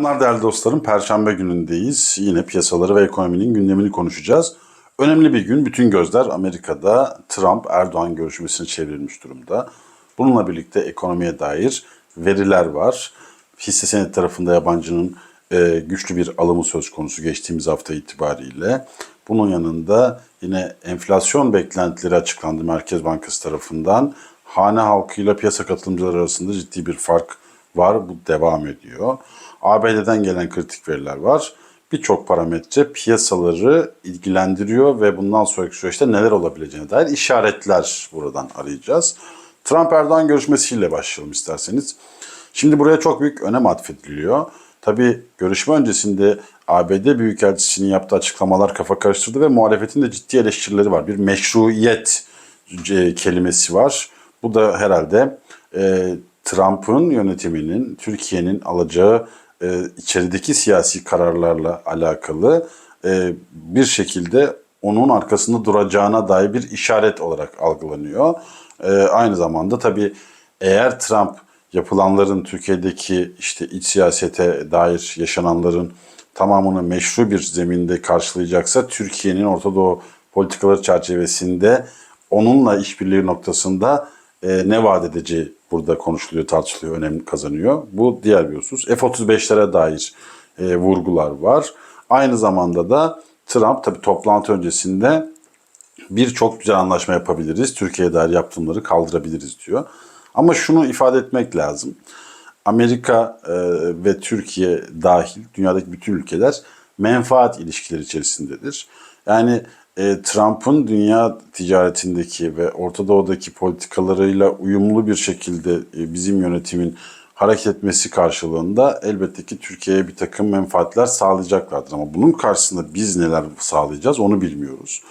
Selamlar değerli dostlarım. Perşembe günündeyiz. Yine piyasaları ve ekonominin gündemini konuşacağız. Önemli bir gün. Bütün gözler Amerika'da Trump-Erdoğan görüşmesine çevrilmiş durumda. Bununla birlikte ekonomiye dair veriler var. Hisse senedi tarafında yabancının e, güçlü bir alımı söz konusu geçtiğimiz hafta itibariyle. Bunun yanında yine enflasyon beklentileri açıklandı Merkez Bankası tarafından. Hane halkıyla piyasa katılımcıları arasında ciddi bir fark var. Bu devam ediyor. ABD'den gelen kritik veriler var. Birçok parametre piyasaları ilgilendiriyor ve bundan sonraki süreçte neler olabileceğine dair işaretler buradan arayacağız. Trump-Erdoğan görüşmesiyle başlayalım isterseniz. Şimdi buraya çok büyük önem atfediliyor. Tabii görüşme öncesinde ABD Büyükelçisi'nin yaptığı açıklamalar kafa karıştırdı ve muhalefetin de ciddi eleştirileri var. Bir meşruiyet e, kelimesi var. Bu da herhalde e, Trump'ın yönetiminin Türkiye'nin alacağı e, içerideki siyasi kararlarla alakalı e, bir şekilde onun arkasında duracağına dair bir işaret olarak algılanıyor. E, aynı zamanda tabii eğer Trump yapılanların Türkiye'deki işte iç siyasete dair yaşananların tamamını meşru bir zeminde karşılayacaksa Türkiye'nin Orta Doğu politikaları çerçevesinde onunla işbirliği noktasında e, ne vaat edeceği burada konuşuluyor, tartışılıyor, önem kazanıyor. Bu diğer bir husus. F-35'lere dair e, vurgular var. Aynı zamanda da Trump tabii toplantı öncesinde birçok güzel anlaşma yapabiliriz. Türkiye'ye dair yaptırımları kaldırabiliriz diyor. Ama şunu ifade etmek lazım. Amerika e, ve Türkiye dahil dünyadaki bütün ülkeler menfaat ilişkileri içerisindedir. Yani e, Trump'ın dünya ticaretindeki ve Orta Doğu'daki politikalarıyla uyumlu bir şekilde e, bizim yönetimin hareket etmesi karşılığında elbette ki Türkiye'ye bir takım menfaatler sağlayacaklardır. Ama bunun karşısında biz neler sağlayacağız onu bilmiyoruz.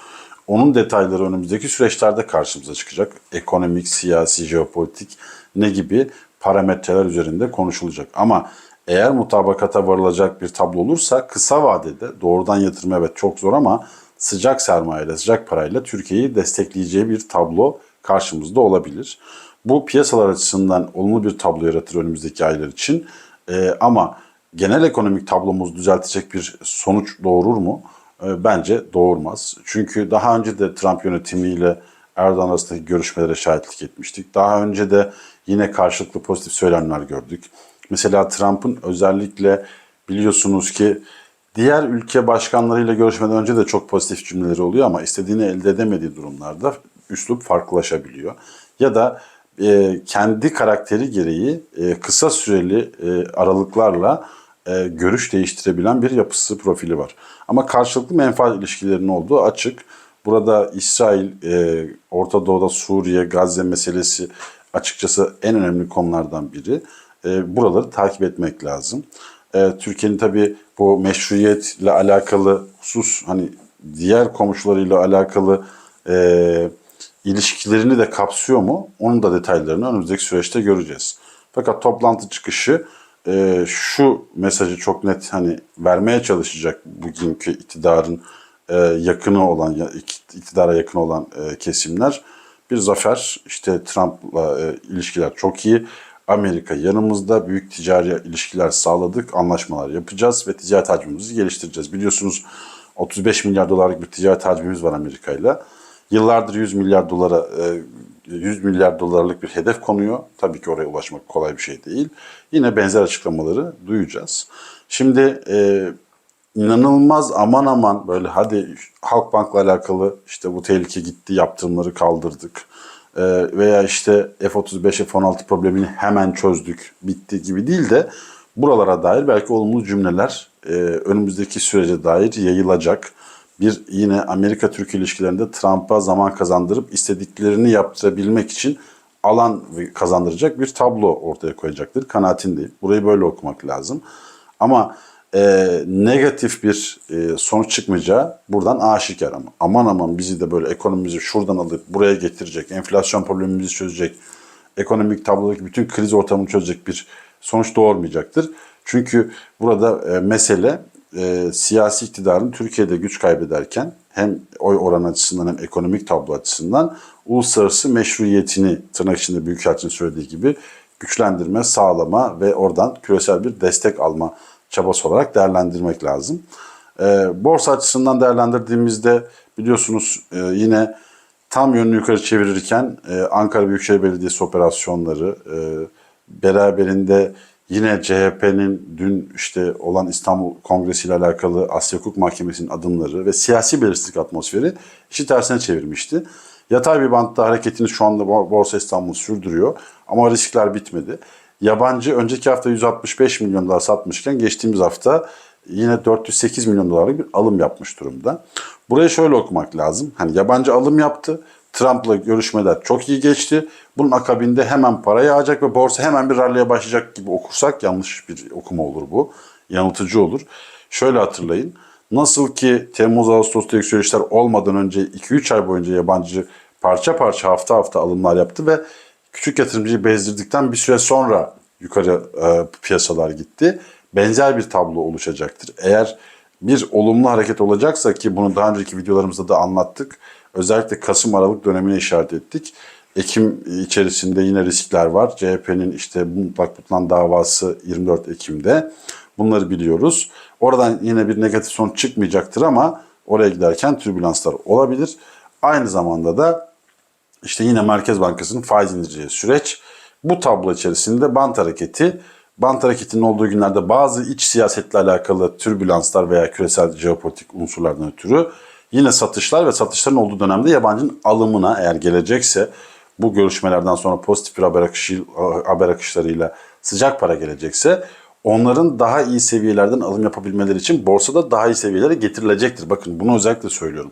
Onun detayları önümüzdeki süreçlerde karşımıza çıkacak. Ekonomik, siyasi, jeopolitik ne gibi parametreler üzerinde konuşulacak. Ama eğer mutabakata varılacak bir tablo olursa kısa vadede doğrudan yatırım evet çok zor ama sıcak sermayeyle, sıcak parayla Türkiye'yi destekleyeceği bir tablo karşımızda olabilir. Bu piyasalar açısından olumlu bir tablo yaratır önümüzdeki aylar için. Ee, ama genel ekonomik tablomuzu düzeltecek bir sonuç doğurur mu? Ee, bence doğurmaz. Çünkü daha önce de Trump yönetimiyle Erdoğan arasındaki görüşmelere şahitlik etmiştik. Daha önce de yine karşılıklı pozitif söylemler gördük. Mesela Trump'ın özellikle biliyorsunuz ki diğer ülke başkanlarıyla görüşmeden önce de çok pozitif cümleleri oluyor ama istediğini elde edemediği durumlarda üslup farklılaşabiliyor. Ya da e, kendi karakteri gereği e, kısa süreli e, aralıklarla e, görüş değiştirebilen bir yapısı profili var. Ama karşılıklı menfaat ilişkilerinin olduğu açık. Burada İsrail, e, Orta Doğu'da Suriye, Gazze meselesi açıkçası en önemli konulardan biri. E, buraları takip etmek lazım. E, Türkiye'nin tabii bu meşruiyetle alakalı husus hani diğer komşularıyla alakalı e, ilişkilerini de kapsıyor mu? Onun da detaylarını önümüzdeki süreçte göreceğiz. Fakat toplantı çıkışı e, şu mesajı çok net hani vermeye çalışacak bugünkü iktidarın e, yakını olan iktidara yakın olan e, kesimler bir zafer işte Trump'la e, ilişkiler çok iyi. Amerika yanımızda büyük ticari ilişkiler sağladık, anlaşmalar yapacağız ve ticaret hacmimizi geliştireceğiz. Biliyorsunuz 35 milyar dolarlık bir ticaret hacmimiz var Amerika ile. Yıllardır 100 milyar dolara 100 milyar dolarlık bir hedef konuyor. Tabii ki oraya ulaşmak kolay bir şey değil. Yine benzer açıklamaları duyacağız. Şimdi e, inanılmaz aman aman böyle hadi Halkbank'la alakalı işte bu tehlike gitti yaptırımları kaldırdık. E, veya işte F-35, F-16 problemini hemen çözdük bitti gibi değil de buralara dair belki olumlu cümleler e, önümüzdeki sürece dair yayılacak bir yine Amerika-Türkiye ilişkilerinde Trump'a zaman kazandırıp istediklerini yaptırabilmek için alan kazandıracak bir tablo ortaya koyacaktır. Kanaatindeyim. Burayı böyle okumak lazım. Ama e, negatif bir e, sonuç çıkmayacağı buradan aşikar ama. Aman aman bizi de böyle ekonomimizi şuradan alıp buraya getirecek, enflasyon problemimizi çözecek, ekonomik tablodaki bütün kriz ortamını çözecek bir sonuç doğurmayacaktır. Çünkü burada e, mesele e, siyasi iktidarın Türkiye'de güç kaybederken hem oy oran açısından hem ekonomik tablo açısından uluslararası meşruiyetini tırnak içinde Büyükelçinin söylediği gibi güçlendirme, sağlama ve oradan küresel bir destek alma çabası olarak değerlendirmek lazım. E, borsa açısından değerlendirdiğimizde biliyorsunuz e, yine tam yönünü yukarı çevirirken e, Ankara Büyükşehir Belediyesi operasyonları e, beraberinde yine CHP'nin dün işte olan İstanbul Kongresi ile alakalı Asya Hukuk Mahkemesi'nin adımları ve siyasi belirsizlik atmosferi işi tersine çevirmişti. Yatay bir bantta hareketini şu anda Bo- Borsa İstanbul sürdürüyor ama riskler bitmedi. Yabancı önceki hafta 165 milyon dolar satmışken geçtiğimiz hafta yine 408 milyon dolarlık bir alım yapmış durumda. Burayı şöyle okumak lazım. Hani yabancı alım yaptı. Trump'la görüşmeler çok iyi geçti. Bunun akabinde hemen para yağacak ve borsa hemen bir ralliye başlayacak gibi okursak yanlış bir okuma olur bu. Yanıltıcı olur. Şöyle hatırlayın. Nasıl ki Temmuz-Ağustos'ta yükselişler olmadan önce 2-3 ay boyunca yabancı parça parça hafta hafta alımlar yaptı ve küçük yatırımcıyı bezdirdikten bir süre sonra yukarı e, piyasalar gitti. Benzer bir tablo oluşacaktır. Eğer bir olumlu hareket olacaksa ki bunu daha önceki videolarımızda da anlattık. Özellikle Kasım-Aralık dönemine işaret ettik. Ekim içerisinde yine riskler var. CHP'nin işte mutlak tutulan davası 24 Ekim'de. Bunları biliyoruz. Oradan yine bir negatif sonuç çıkmayacaktır ama oraya giderken türbülanslar olabilir. Aynı zamanda da işte yine Merkez Bankası'nın faiz indireceği süreç. Bu tablo içerisinde bant hareketi, bant hareketinin olduğu günlerde bazı iç siyasetle alakalı türbülanslar veya küresel jeopolitik unsurlardan ötürü yine satışlar ve satışların olduğu dönemde yabancının alımına eğer gelecekse bu görüşmelerden sonra pozitif bir haber, akışı, haber akışlarıyla sıcak para gelecekse onların daha iyi seviyelerden alım yapabilmeleri için borsada daha iyi seviyelere getirilecektir. Bakın bunu özellikle söylüyorum.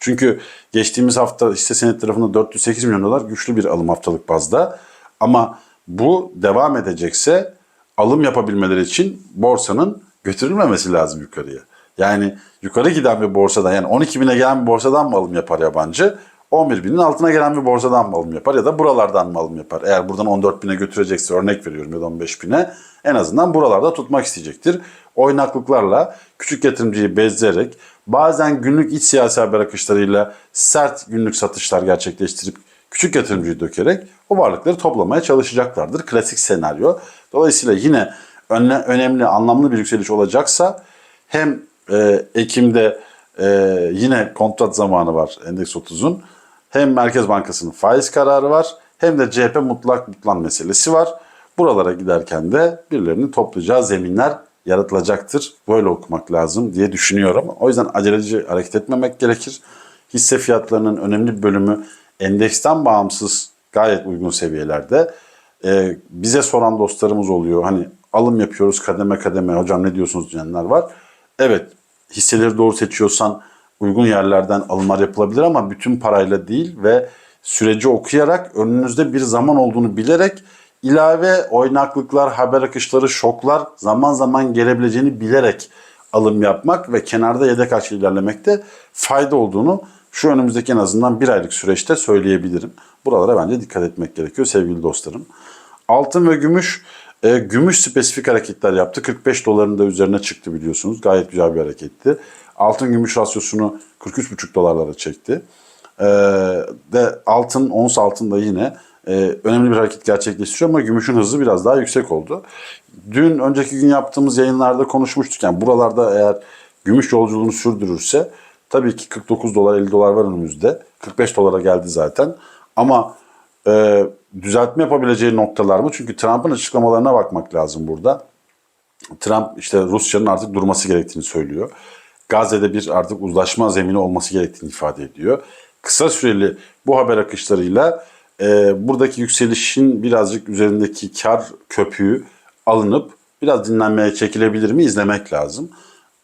Çünkü geçtiğimiz hafta hisse senet tarafında 408 milyon dolar güçlü bir alım haftalık bazda. Ama bu devam edecekse alım yapabilmeleri için borsanın götürülmemesi lazım yukarıya. Yani yukarı giden bir borsadan yani 12 bine gelen bir borsadan mı alım yapar yabancı? 11 binin altına gelen bir borsadan mı alım yapar ya da buralardan mı alım yapar? Eğer buradan 14 bine götürecekse örnek veriyorum ya da 15 bine en azından buralarda tutmak isteyecektir. Oynaklıklarla küçük yatırımcıyı bezleyerek bazen günlük iç siyasi haber akışlarıyla sert günlük satışlar gerçekleştirip küçük yatırımcıyı dökerek o varlıkları toplamaya çalışacaklardır. Klasik senaryo. Dolayısıyla yine önle, önemli, anlamlı bir yükseliş olacaksa hem e, Ekim'de e, yine kontrat zamanı var Endeks 30'un. Hem Merkez Bankası'nın faiz kararı var hem de CHP mutlak mutlan meselesi var. Buralara giderken de birilerini toplayacağı zeminler yaratılacaktır. Böyle okumak lazım diye düşünüyorum. O yüzden aceleci hareket etmemek gerekir. Hisse fiyatlarının önemli bir bölümü endeksten bağımsız gayet uygun seviyelerde. Ee, bize soran dostlarımız oluyor. Hani alım yapıyoruz kademe kademe hocam ne diyorsunuz diyenler var. Evet hisseleri doğru seçiyorsan uygun yerlerden alımlar yapılabilir ama bütün parayla değil ve süreci okuyarak önünüzde bir zaman olduğunu bilerek ilave oynaklıklar, haber akışları, şoklar zaman zaman gelebileceğini bilerek alım yapmak ve kenarda yedek açı ilerlemekte fayda olduğunu şu önümüzdeki en azından bir aylık süreçte söyleyebilirim. Buralara bence dikkat etmek gerekiyor sevgili dostlarım. Altın ve gümüş, e, gümüş spesifik hareketler yaptı. 45 doların da üzerine çıktı biliyorsunuz. Gayet güzel bir hareketti. Altın gümüş rasyosunu 43,5 dolarlara çekti. E, de altın, ons altın da yine e, önemli bir hareket gerçekleştiriyor ama gümüşün hızı biraz daha yüksek oldu. Dün önceki gün yaptığımız yayınlarda konuşmuştuk. Yani buralarda eğer gümüş yolculuğunu sürdürürse tabii ki 49 dolar 50 dolar var önümüzde. 45 dolara geldi zaten. Ama e, düzeltme yapabileceği noktalar mı? Çünkü Trump'ın açıklamalarına bakmak lazım burada. Trump işte Rusya'nın artık durması gerektiğini söylüyor. Gazze'de bir artık uzlaşma zemini olması gerektiğini ifade ediyor. Kısa süreli bu haber akışlarıyla e, buradaki yükselişin birazcık üzerindeki kar köpüğü alınıp biraz dinlenmeye çekilebilir mi izlemek lazım.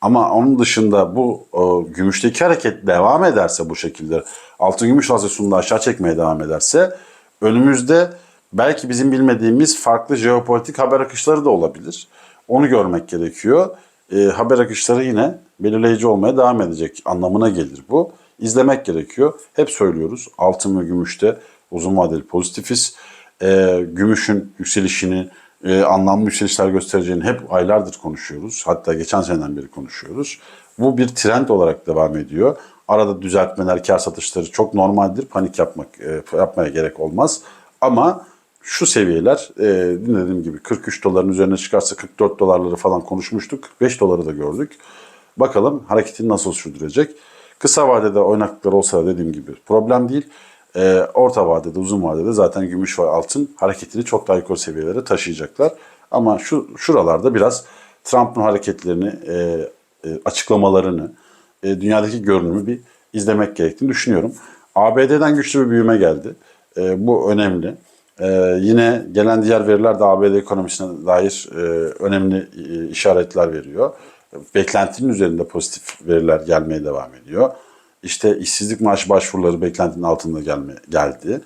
Ama onun dışında bu o, gümüşteki hareket devam ederse bu şekilde altın gümüş rasyosunu da aşağı çekmeye devam ederse önümüzde belki bizim bilmediğimiz farklı jeopolitik haber akışları da olabilir. Onu görmek gerekiyor. E, haber akışları yine belirleyici olmaya devam edecek anlamına gelir bu. İzlemek gerekiyor. Hep söylüyoruz altın ve gümüşte uzun vadeli pozitifiz. E, gümüşün yükselişini, e, anlamlı yükselişler göstereceğini hep aylardır konuşuyoruz. Hatta geçen seneden beri konuşuyoruz. Bu bir trend olarak devam ediyor. Arada düzeltmeler, kar satışları çok normaldir. Panik yapmak e, yapmaya gerek olmaz. Ama şu seviyeler e, dediğim gibi 43 doların üzerine çıkarsa 44 dolarları falan konuşmuştuk. 5 doları da gördük. Bakalım hareketini nasıl sürdürecek. Kısa vadede oynaklıklar olsa dediğim gibi problem değil. E, orta vadede, uzun vadede zaten gümüş ve altın hareketini çok daha yukarı seviyelere taşıyacaklar. Ama şu şuralarda biraz Trump'ın hareketlerini, e, e, açıklamalarını, e, dünyadaki görünümü bir izlemek gerektiğini düşünüyorum. ABD'den güçlü bir büyüme geldi. E, bu önemli. E, yine gelen diğer veriler de ABD ekonomisine dair e, önemli e, işaretler veriyor. Beklentinin üzerinde pozitif veriler gelmeye devam ediyor. İşte işsizlik maaşı başvuruları beklentinin altında gelme, geldi.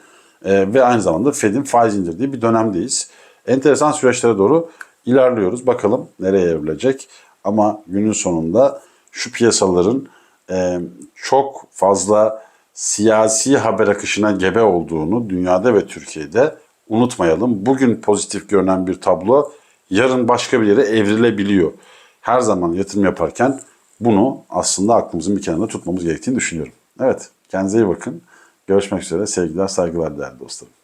E, ve aynı zamanda Fed'in faiz indirdiği bir dönemdeyiz. Enteresan süreçlere doğru ilerliyoruz. Bakalım nereye evrilecek. Ama günün sonunda şu piyasaların e, çok fazla siyasi haber akışına gebe olduğunu dünyada ve Türkiye'de unutmayalım. Bugün pozitif görünen bir tablo yarın başka bir yere evrilebiliyor. Her zaman yatırım yaparken bunu aslında aklımızın bir kenarında tutmamız gerektiğini düşünüyorum. Evet, kendinize iyi bakın. Görüşmek üzere. Sevgiler, saygılar değerli dostlarım.